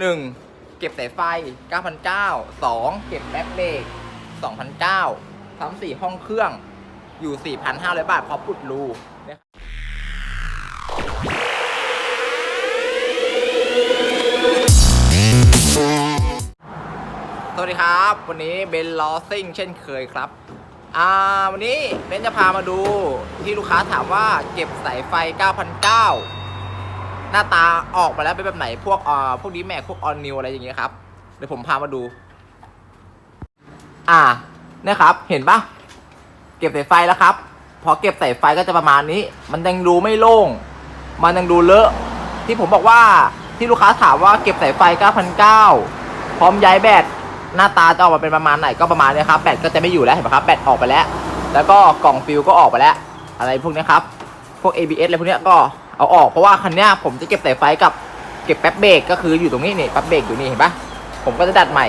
หนึ่งเก็บสายไฟ 9,900 2 เก็บแบ็คเบรก2,900ทั้ง4ห้องเครื่องอยู่ 4,500 บาทพร้อมปุดรูนะครับสวัสดีครับ วันนี้เบนลอซิ่งเช่นเคยครับ อ่า วันนี้เบนจะพามาดูที่ลูกค้าถามว่าเก็บสายไฟ 9,900 หน้าตาออกมาแล้วเป็นแบบไหนพวกเอ่อพวกนี้แม็กพวกออนนิวอะไรอย่างเงี้ยครับเดี๋ยวผมพามาดู อ่าเนี่ยครับ เห็นปะเก็บสายไฟแล้วครับ พอเก็บสายไฟก็จะประมาณนี้ มันยังดูไม่โล่ง มันยังดูเลอะ ที่ผมบอกว่าที่ลูกค้าถามว่าเก็บสายไฟ 9,900 พร้อมย้ายแบตหน้าตาจะออกมาเป็นประมาณไหนก็ประมาณนี้ครับแบตก็จะไม่อยู่แล้วเห็นไหมครับแบตออกไปแล้ว แล้วก็กล่องฟิลก็ออกไปแล้ว อะไรพวกนี้ครับ พวก ABS อะไรพวกเนี้ยก็ เอาออกเพราะว่าคันเนี้ยผมจะเก็บสายไฟกับเก็บแป๊บเบรกก็คืออยู่ตรงนี้นี่แป๊บเบรกอยู่นี่เห็นปะผมก็จะดัดใหม่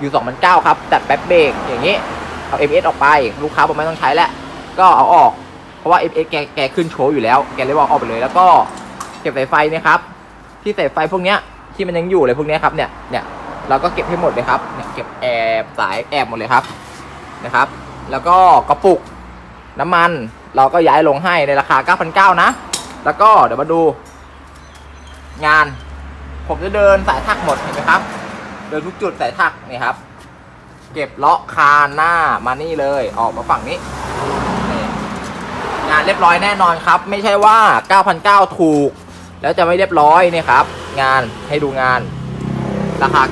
อยู่2,009ครับดัดแป๊บเบรกอย่างนี้เอา ABS ออกไปลูกค้าผมไม่ต้องใช้แล้วก็เอาออกเพราะว่า ABS แกแกขึ้นโชว์อยู่แล้วแกเลยบอกออกไปเลย แล้วก็เก็บสายไฟนี่ยครับที่สายไฟพวกเนี้ยที่มันยังอยู่เลยพวกเนี้ยครับเนี่ยเนี่ยเราก็เก็บให้หมดเลยครับเนี่ยเก็บแอบสายแอบหมดเลยครับนะครับ แล้วก็กระปุกน้ำมันเราก็ย้ายลงให้ในราคา 9,900นะ แล้วก็เดี๋ยวมาดู งาน ผมจะเดินสายถักหมดเห็นไหมครับ เดินทุกจุดสายถักนี่ครับ เก็บเลาะคานหน้ามานี่เลย ออกมาฝั่งนี้งานเรียบร้อยแน่นอนครับ ไม่ใช่ว่า 9,900 ถูก แล้วจะไม่เรียบร้อยเนี่ยครับ งานให้ดูงาน ราคา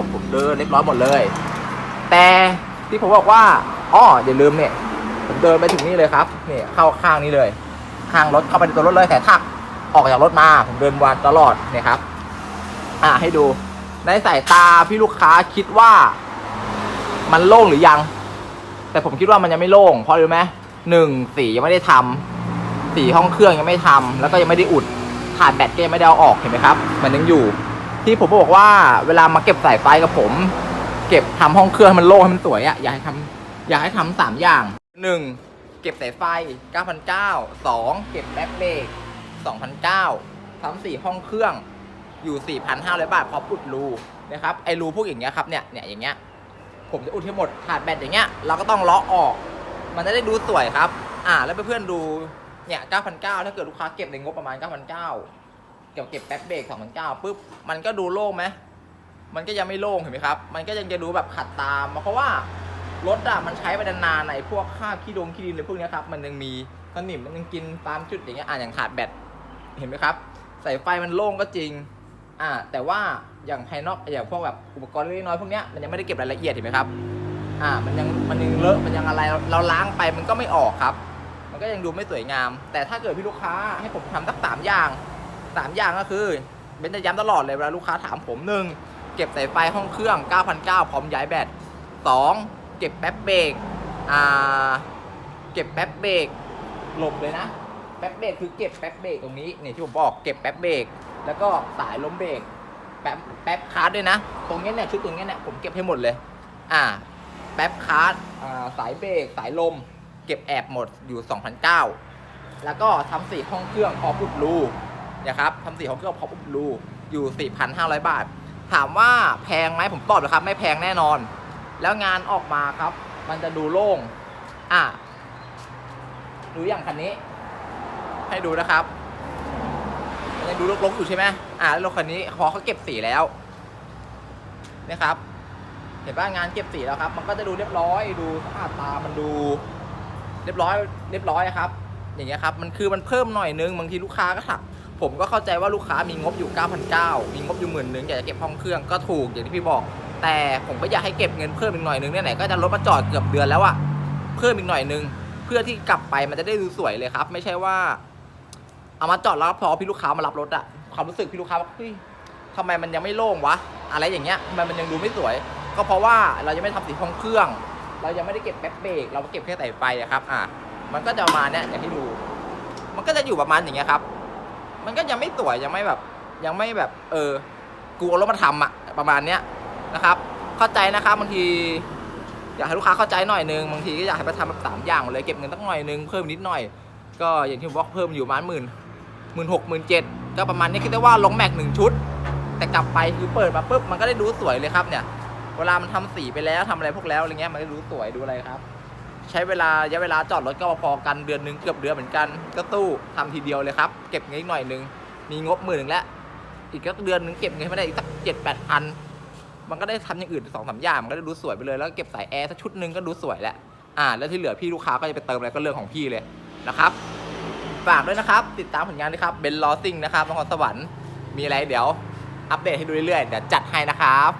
9,900 ผมเดินเรียบร้อยหมดเลย แต่ที่ผมบอกว่าอ้ออย่าลืมเนี่ยผมเดินไปถึงนี่เลยครับนี่เข้าข้างนี้เลย ข้างรถเข้าไปในตัวรถเลยแต่ทักออกจากรถมาผมเดินวันตลอดเนี่ยครับ อ่าให้ดู ในสายตาพี่ลูกค้าคิดว่า มันโล่งหรือยัง แต่ผมคิดว่ามันยังไม่โล่งเพราะรู้ไหมหนึ่งสียังไม่ได้ทำสีห้องเครื่องยังไม่ทำแล้วก็ยังไม่ได้อุดขาดแบตก็ยังไม่ได้เอาออกเห็นไหมครับ มันยังอยู่ ที่ผมบอกว่าเวลามาเก็บสายไฟกับผม เก็บทำห้องเครื่องให้มันโล่งให้มันสวยอะอยากให้ทำอยากให้ทำสามอย่างหนึ่ง ก็บสายไฟ9,900 2เก็บแบ็คเบรก2,900ทั้งสี่ห้องเครื่องอยู่ 4,500 บาทพร้อมอุดรูนะครับ ไอรูพวกอย่างเงี้ยครับเนี่ย เนี่ยอย่างเงี้ย ผมจะอุดให้หมด ขาดแบตอย่างเงี้ย เราก็ต้องเลาะออก มันจะได้ดูสวยครับ อ่า แล้วเพื่อนๆดู เนี่ย9,900ถ้าเกิดลูกค้าเก็บในงบประมาณ9,900เก็บเก็บแบ็คเบรก2,900ปุ๊บ มันก็ดูโล่งไหม มันก็ยังไม่โล่งเห็นไหมครับ มันก็ยังจะดูแบบขัดตาม เพราะว่า รถอะมันใช้ไปนานๆในพวกค่าบขี้ดงขี้ดินอะไรพวกเนี้ยครับมันยังมีสนิมมันยังกินตามจุดอย่างเงี้ยอ่าอย่างขาดแบตเห็นไหมครับสายไฟมันโล่งก็จริงอ่าแต่ว่าอย่างภายนอกอย่างพวกแบบอุปกรณ์เล็กน้อยพวกเนี้ยมันยังไม่ได้เก็บรายละเอียดเห็นไหมครับอ่ามันยังมันยังเลอะมันยังอะไรเราล้างไปมันก็ไม่ออกครับ มันก็ยังดูไม่สวยงาม แต่ถ้าเกิดพี่ลูกค้าให้ผมทำสักสามอย่างสามอย่างก็คือเบนจะย้ำตลอดเลยเวลาลูกค้าถามผมหนึ่งเก็บสายไฟห้องเครื่อง 9,900 พร้อมย้ายแบต 2. เก็บแป๊บเบรกอ่าเก็บแป๊บเบรกหลบเลยนะ แป๊บเบรกคือเก็บแป๊บเบรกตรงนี้เนี่ยที่ผมบอกเก็บแป๊บเบรกแล้วก็สายล้มเบรกแป๊บแป๊บคาร์ดด้วยนะ ตรงเนี้ยเนี่ยชุดตรงเนี้ยเนี่ยผมเก็บให้หมดเลย อ่า แป๊บคาร์ดอ่าสายเบรกสายลม เก็บแอบหมดอยู่2,900แล้วก็ทำสีห้องเครื่องพอปุดรูนะครับทำสีห้องเครื่องพอปุดรูอยู่ 4,500 บาท ถามว่าแพงไหมผมตอบเลยครับ ไม่แพงแน่นอน แล้วงานออกมาครับ มันจะดูโล่ง อะ ดูอย่างคันนี้ ให้ดูนะครับมันยังดูรกๆอยู่ใช่ไหมอะแล้วรถคันนี้พอเขาเก็บสีแล้วเนี่ยครับ เห็นว่างานเก็บสีแล้วครับ มันก็จะดูเรียบร้อย ดูสะอาดตา มันดู เรียบร้อย เรียบร้อยครับ อย่างเงี้ยครับ มันคือมันเพิ่มหน่อยนึง บางทีลูกค้าก็ถักผมก็เข้าใจว่าลูกค้ามีงบอยู่ 9,900 มีงบอยู่หมื่นหนึ่งอยากจะเก็บห้องเครื่องก็ถูกอย่างที่พี่บอก แต่ผมก็อยากให้เก็บเงินเพิ่มอีกหน่อยนึงเนี่ยไหนก็จะรถมาจอดเกือบเดือนแล้วอะเพิ่มอีกหน่อยนึงเพื่อที่กลับไปมันจะได้ดูสวยเลยครับ ไม่ใช่ว่า เอามาจอดแล้วพอพี่ลูกค้ามารับรถอะความรู้สึกพี่ลูกค้าว่าเฮ้ยทำไมมันยังไม่โล่งวะ อะไรอย่างเงี้ยทำไมมันยังดูไม่สวย ก็เพราะว่าเรายังไม่ทำสีห้องเครื่อง เรายังไม่ได้เก็บแป๊บเบรกเราก็เก็บแค่สายไฟอะครับ อะมันก็จะมาเนี้ยอย่างที่ดู มันก็จะอยู่ประมาณอย่างเงี้ยครับ มันก็ยังไม่สวยยังไม่แบบ ยังไม่แบบ เออกูเอารถมาทำอะประมาณเนี้ย นะครับ เข้าใจนะครับบางที อยากให้ลูกค้าเข้าใจหน่อยนึงบางทีก็อยากให้ไปทำแบบสามอย่างหมดเลยเก็บเงินตั้งหน่อยนึงเพิ่มนิดหน่อย ก็อย่างที่ผมบอกเพิ่มอยู่ประมาณหมื่นหมื่นหกหมื่นเจ็ดก็ประมาณนี้คิดได้ว่าลงแม็กหนึ่งชุด แต่กลับไปคือเปิดมาปุ๊บมันก็ได้ดูสวยเลยครับเนี่ย เวลามันทำสีไปแล้วทำอะไรพวกแล้วอะไรเงี้ยมันก็ดูสวยดูอะไรครับ ใช้เวลาระยะเวลาจอดรถก็พอกันเดือนนึงเกือบเดือนเหมือนกันก็ตู้ทำทีเดียวเลยครับ เก็บเงินอีกหน่อยนึงมีงบหมื่นหนึ่งแล้วอีกก็เดือนนึงเก็บเงินไม่ได้อีกสักเจ็ดแปดพัน มันก็ได้ทำอย่างอื่นสองสามอย่างมันก็ได้ดูสวยไปเลยแล้วก็เก็บสายแอร์สักชุดหนึ่งก็ดูสวยแล้วอ่า แล้วที่เหลือพี่ลูกค้าก็จะไปเติมอะไรก็เรื่องของพี่เลยนะครับฝากด้วยนะครับ ติดตามผลงานด้วยครับเบนลอซิงนะครับนครสวรรค์มีอะไรเดี๋ยวอัปเดตให้ดูเรื่อยๆเดี๋ยวจัดให้นะครับ